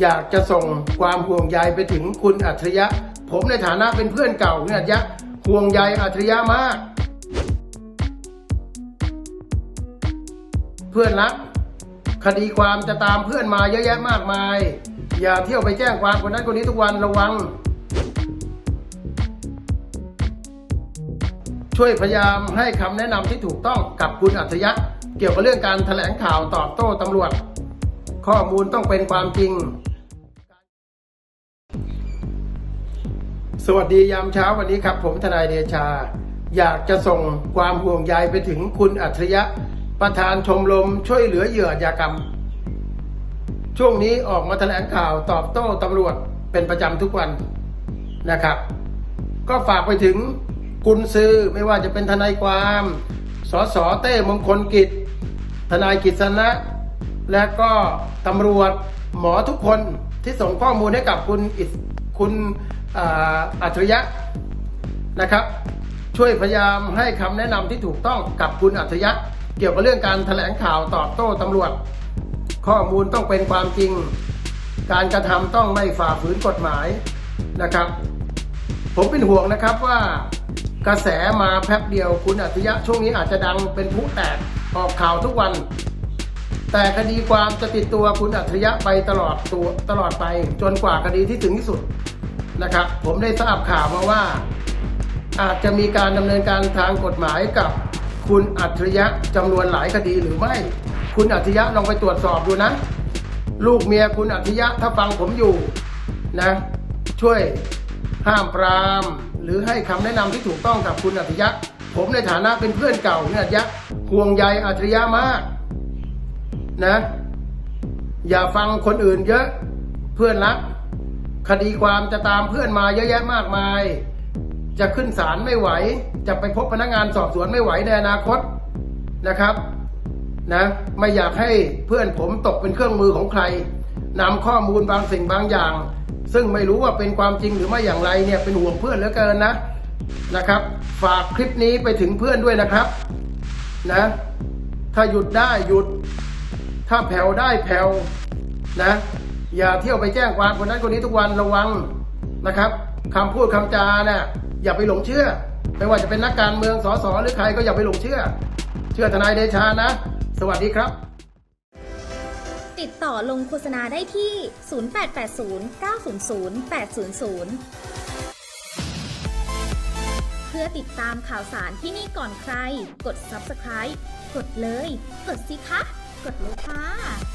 อยากจะส่งความห่วงใยไปถึงคุณอัจฉริยะ ผมในฐานะเป็นเพื่อนเก่าคุณอัจฉริยะห่วงใยอัจฉริยะมาก เพื่อนรัก คดีความจะตามเพื่อนมาเยอะแยะมากมาย อย่าเที่ยวไปแจ้งความคนนั้นคนนี้ทุกวันระวัง ช่วยพยายามให้คำแนะนำที่ถูกต้องกับคุณอัจฉริยะ เกี่ยวกับเรื่องการแถลงข่าวตอบโต้ตำรวจ ข้อมูลต้องเป็นความจริง สวัสดียามเช้าวันนี้ครับ ผมทนายเดชา อยากจะส่งความห่วงใยไปถึงคุณอัจฉริยะ ประธานชมรมช่วยเหลือเหยื่ออาชญากรรม ช่วงนี้ออกมาแถลงข่าวตอบโต้ตำรวจเป็นประจำทุกวันนะครับ ก็ฝากไปถึงกุญซือไม่ว่าจะเป็นทนายความ สสเต้มงคลกิจ ทนายกิษณะ และก็ตำรวจหมอทุกคนที่ส่งข้อมูลให้กับคุณอิสคุณอัจฉริยะนะครับ ช่วยพยายามให้คำแนะนำที่ถูกต้องกับคุณอัจฉริยะ เกี่ยวกับเรื่องการแถลงข่าวตอบโต้ตำรวจ ข้อมูลต้องเป็นความจริง การกระทำต้องไม่ฝ่าฝืนกฎหมายนะครับ ผมเป็นห่วงนะครับว่ากระแสมาแป๊บเดียวคุณอัจฉริยะช่วงนี้อาจจะดังเป็นผู้แตกออกข่าวทุกวัน แต่คดีความจะติดตัวคุณอัจฉริยะไปตลอดตัวตลอดไปจนกว่าคดีที่ถึงที่สุดนะครับ ผมได้ทราบข่าวมาว่า อาจจะมีการดำเนินการทางกฎหมายกับคุณอัจฉริยะจำนวนหลายคดีหรือไม่ คุณอัจฉริยะลองไปตรวจสอบดูนะ ลูกเมียคุณอัจฉริยะถ้าฟังผมอยู่นะ ช่วยห้ามปราม หรือให้คำแนะนำที่ถูกต้องกับคุณอัจฉริยะผมในฐานะเป็นเพื่อนเก่าคุณอัจฉริยะห่วงใยอัจฉริยะมาก นะ อย่าฟังคนอื่นเยอะเพื่อนรัก คดีความจะตามเพื่อนมาเยอะแยะมากมาย จะขึ้นศาลไม่ไหว จะไปพบพนักงานสอบสวนไม่ไหวในอนาคตนะครับนะไม่อยากให้เพื่อนผมตกเป็นเครื่องมือของใครนำข้อมูลบางสิ่งบางอย่าง ซึ่งไม่รู้ว่าเป็นความจริงหรือไม่อย่างไรเนี่ยเป็นห่วงเพื่อนเหลือเกินนะนะครับ ฝากคลิปนี้ไปถึงเพื่อนด้วยนะครับนะถ้าหยุดได้หยุด ถ้าแผ่วได้แผ่วนะ อย่าเที่ยวไปแจ้งความคนนั้นคนนี้ทุกวันระวังนะครับคำพูดคำจาเนี่ยอย่าไปหลงเชื่อ ไม่ว่าจะเป็นนักการเมืองสสหรือใครก็อย่าไปหลงเชื่อ เชื่อทนายเดชานะ สวัสดีครับ ติดต่อลงโฆษณาได้ที่ 0880 900 800 เพื่อติดตามข่าวสารที่นี่ก่อนใคร กด subscribe กดเลย กดสิคะ กดเลยค่ะ